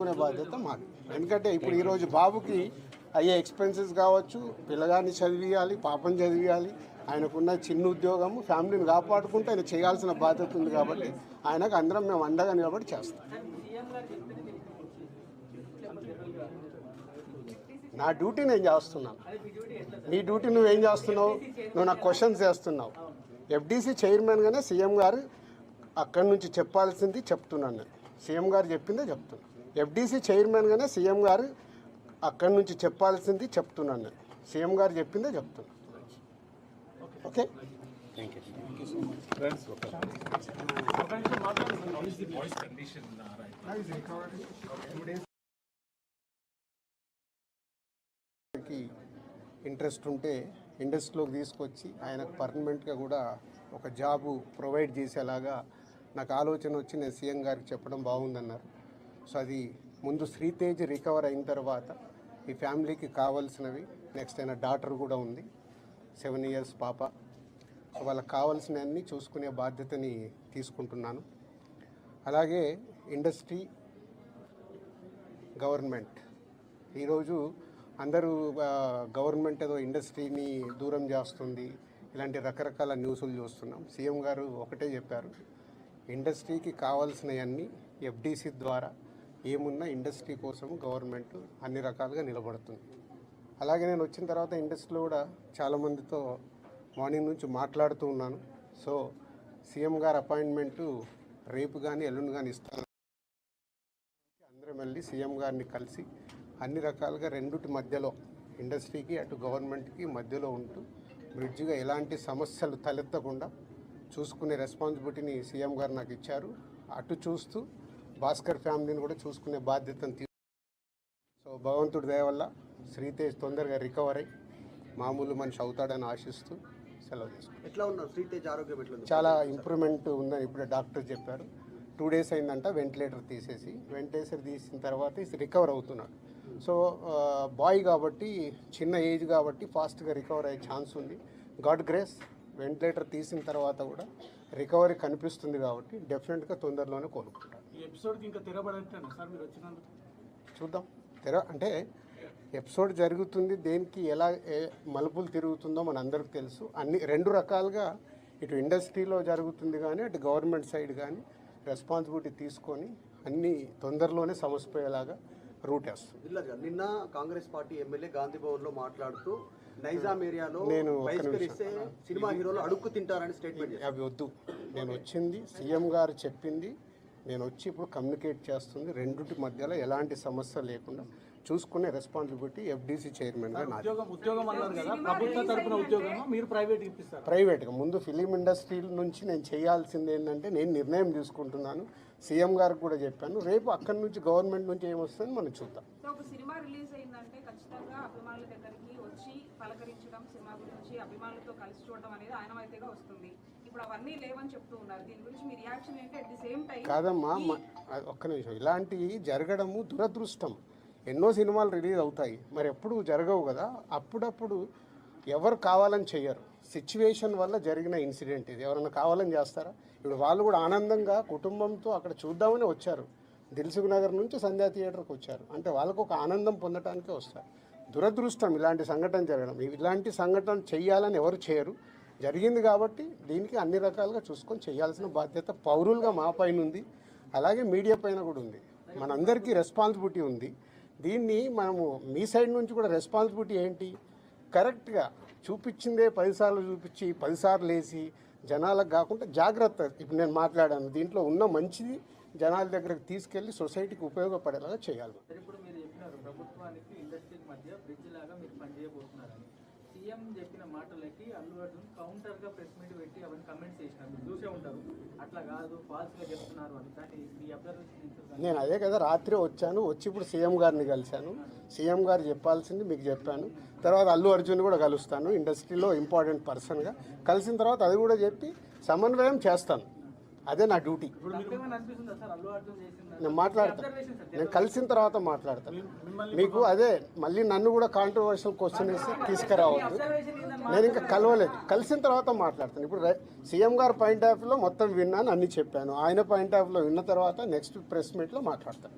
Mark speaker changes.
Speaker 1: చూసుకునే బాధ్యత మాది. ఎందుకంటే ఇప్పుడు ఈరోజు బాబుకి అయ్యే ఎక్స్పెన్సెస్ కావచ్చు పిల్లగాన్ని చదివియాలి పాపం చదివియాలి ఆయనకున్న చిన్న ఉద్యోగము ఫ్యామిలీని కాపాడుకుంటూ ఆయన చేయాల్సిన బాధ్యత ఉంది కాబట్టి ఆయనకు అందరం మేము అండగా నిలబడి చేస్తాం. నా డ్యూటీ నేను చేస్తున్నాను. నీ డ్యూటీ నువ్వేం చేస్తున్నావు? నువ్వు నాకు క్వశ్చన్స్ చేస్తున్నావు. ఎఫ్డీసీ చైర్మన్గానే సీఎం గారు అక్కడి నుంచి చెప్పాల్సింది చెప్తున్నాను నేను. సీఎం గారు చెప్పిందే చెప్తున్నాను. ఎఫ్డీసీ చైర్మన్గానే సీఎం గారు అక్కడి నుంచి చెప్పాల్సింది చెప్తున్నాను నేను. సీఎం గారు చెప్పిందే చెప్తున్నాను ఓకే? కి ఇంట్రెస్ట్ ఉంటే ఇండస్ట్రీలోకి తీసుకొచ్చి ఆయనకు పర్మనెంట్గా కూడా ఒక జాబు ప్రొవైడ్ చేసేలాగా నాకు ఆలోచన వచ్చి నేను సీఎం గారికి చెప్పడం బాగుందన్నారు. సో అది ముందు శ్రీతేజ్ రికవర్ అయిన తర్వాత ఈ ఫ్యామిలీకి కావాల్సినవి. నెక్స్ట్ అయిన డాటర్ కూడా ఉంది. సెవెన్ ఇయర్స్ పాప. సో వాళ్ళకి కావాల్సినవన్నీ చూసుకునే బాధ్యతని తీసుకుంటున్నాను. అలాగే ఇండస్ట్రీ గవర్నమెంట్. ఈరోజు అందరూ గవర్నమెంట్ ఏదో ఇండస్ట్రీని దూరం చేస్తుంది. ఇలాంటి రకరకాల న్యూస్లు చూస్తున్నాం. సీఎం గారు ఒకటే చెప్పారు. ఇండస్ట్రీకి కావాల్సినవన్నీ ఎఫ్డీసీ ద్వారా ఏమున్నా ఇండస్ట్రీ కోసం గవర్నమెంట్ అన్ని రకాలుగా నిలబడుతుంది. అలాగే నేను వచ్చిన తర్వాత ఇండస్ట్రీలో కూడా చాలామందితో మార్నింగ్ నుంచి మాట్లాడుతూ ఉన్నాను. సో సీఎం గారు అపాయింట్మెంటు రేపు కానీ ఎల్లుండి కానీ ఇస్తాను. అందరం వెళ్ళి సీఎం గారిని కలిసి అన్ని రకాలుగా రెండుటి మధ్యలో ఇండస్ట్రీకి అటు గవర్నమెంట్కి మధ్యలో ఉంటూ బ్రిడ్జ్గా ఎలాంటి సమస్యలు తలెత్తకుండా చూసుకునే రెస్పాన్సిబిలిటీని సీఎం గారు నాకు ఇచ్చారు. అటు చూస్తూ భాస్కర్ ఫ్యామిలీని కూడా చూసుకునే బాధ్యతను తీ సో భగవంతుడి దయ వల్ల శ్రీతేజ్ తొందరగా రికవర్ అయ్యి మామూలు మనిషి అవుతాడని ఆశిస్తూ సెలవు తీసుకుంటాను
Speaker 2: ఎట్లా ఉన్నారు? శ్రీతేజ్ ఆరోగ్యం ఎట్లా
Speaker 1: చాలా ఇంప్రూవ్మెంట్ ఉందని ఇప్పుడే డాక్టర్ చెప్పారు. టూ డేస్ అయిందంట వెంటిలేటర్ తీసేసి. వెంటిలేటర్ తీసిన తర్వాత రికవర్ అవుతున్నాడు. సో బాయ్ కాబట్టి చిన్న ఏజ్ కాబట్టి ఫాస్ట్గా రికవర్ అయ్యే ఛాన్స్ ఉంది. గాడ్ గ్రేస్ వెంటిలేటర్ తీసిన తర్వాత కూడా రికవరీ కనిపిస్తుంది కాబట్టి డెఫినెట్గా తొందరలోనే కోలుకుంటాడు.
Speaker 3: ఈ ఎపిసోడ్కి ఇంకా సార్ మీరు వచ్చినందుకు?
Speaker 1: చూద్దాం. తెర అంటే ఎపిసోడ్ జరుగుతుంది దేనికి ఎలా ఏ మలుపులు తిరుగుతుందో మన అందరికి తెలుసు. అన్ని రెండు రకాలుగా ఇటు ఇండస్ట్రీలో జరుగుతుంది కానీ అటు గవర్నమెంట్ సైడ్ కానీ రెస్పాన్సిబిలిటీ తీసుకొని అన్ని తొందరలోనే సమసిపోయేలాగా రూట్ వేస్తుంది.
Speaker 2: గారు నిన్న కాంగ్రెస్ పార్టీ ఎమ్మెల్యే గాంధీ భవన్లో మాట్లాడుతూ నైజాం ఏరియాలో
Speaker 1: నేను
Speaker 2: సినిమా హీరోలు అడుక్కు తింటారని స్టేట్మెంట్
Speaker 1: అవి వద్దు. నేను వచ్చింది సీఎం గారు చెప్పింది నేను వచ్చి ఇప్పుడు కమ్యూనికేట్ చేస్తుంది రెండింటి మధ్యలో ఎలాంటి సమస్య లేకుండా చూసుకునే రెస్పాన్సిబిలిటీ ఎఫ్డీసీ
Speaker 3: ఇప్పిస్తారు?
Speaker 1: ప్రైవేట్గా. ముందు ఫిలిం ఇండస్ట్రీ నుంచి నేను చేయాల్సింది ఏంటంటే నేను నిర్ణయం తీసుకుంటున్నాను. సీఎం గారికి కూడా చెప్పాను. రేపు అక్కడి నుంచి గవర్నమెంట్ నుంచి ఏమొస్తుందని మనం చూద్దాం.
Speaker 4: సినిమా రిలీజ్ అయిందంటే ఖచ్చితంగా అభిమానుల దగ్గరికి వచ్చి పలకరించడం సినిమా గురించి అభిమానులతో కలిసి చూడడం అనేది ఆయనమైతేగా వస్తుంది. ఇప్పుడు అవన్నీ లేవని చెప్తూ ఉన్నారు. దీని గురించి మీ రియాక్షన్ ఏంటి? అట్ ది సేమ్ టైం
Speaker 1: కాదమ్మా ఒక్క నిమిషం. ఇలాంటివి జరగడము దురదృష్టం. ఎన్నో సినిమాలు రిలీజ్ అవుతాయి. మరి ఎప్పుడు జరగవు కదా? అప్పుడప్పుడు ఎవరు కావాలని చెయ్యరు. సిచ్యువేషన్ వల్ల జరిగిన ఇన్సిడెంట్ ఇది. ఎవరైనా కావాలని చేస్తారా? ఇప్పుడు వాళ్ళు కూడా ఆనందంగా కుటుంబంతో అక్కడ చూద్దామని వచ్చారు. దిల్సుఖ్ నగర్ నుంచి సంధ్యా థియేటర్కి వచ్చారు. అంటే వాళ్ళకు ఒక ఆనందం పొందటానికే వస్తారు. దురదృష్టం ఇలాంటి సంఘటన జరగడం. ఇలాంటి సంఘటన చెయ్యాలని ఎవరు చేయరు. జరిగింది కాబట్టి దీనికి అన్ని రకాలుగా చూసుకొని చేయాల్సిన బాధ్యత పౌరులుగా మా పైన ఉంది. అలాగే మీడియా పైన కూడా ఉంది. మనందరికీ రెస్పాన్సిబిలిటీ ఉంది. దీన్ని మనము మీ సైడ్ నుంచి కూడా రెస్పాన్సిబిలిటీ ఏంటి? కరెక్ట్గా చూపించిందే పదిసార్లు చూపించి పదిసార్లు వేసి జనాలకు కాకుండా జాగ్రత్త. ఇప్పుడు నేను మాట్లాడాను దీంట్లో ఉన్న మంచిది జనాల దగ్గరకు తీసుకెళ్ళి సొసైటీకి ఉపయోగపడేలాగా చేయాలి.
Speaker 5: సీఎం చెప్పిన మాటలకి అల్లు అర్జున్ కౌంటర్గా ప్రెస్ మీట్ పెట్టి అవన్నీ కమెంట్స్ చేసినారు. మీరు చూసే ఉంటారు. అట్లా కాదు ఫాల్స్గా చెప్తున్నారు అని. దాన్ని మీ అబ్జర్వేషన్
Speaker 1: నేను అదే కదా రాత్రి వచ్చాను వచ్చి ఇప్పుడు సీఎం గారిని కలిశాను. సీఎం గారు చెప్పాల్సింది మీకు చెప్పాను. తర్వాత అల్లు అర్జున్ కూడా కలుస్తాను ఇండస్ట్రీలో ఇంపార్టెంట్ పర్సన్గా కలిసిన తర్వాత అది కూడా చెప్పి సమన్వయం చేస్తాను. అదే నా డ్యూటీ. నేను మాట్లాడతాను నేను కలిసిన తర్వాత మాట్లాడతాను మీకు అదే మళ్ళీ నన్ను కూడా కాంట్రవర్షియల్ క్వశ్చన్ వేసి తీసుకురావద్దు. నేను ఇంకా కలవలేదు. కలిసిన తర్వాత మాట్లాడతాను. ఇప్పుడు సీఎం గారు పాయింట్ ఆఫ్ వ్యూలో మొత్తం విన్నాను అన్ని చెప్పాను. ఆయన పాయింట్ ఆఫ్ వ్యూలో విన్న తర్వాత నెక్స్ట్ ప్రెస్ మీట్లో మాట్లాడతాను.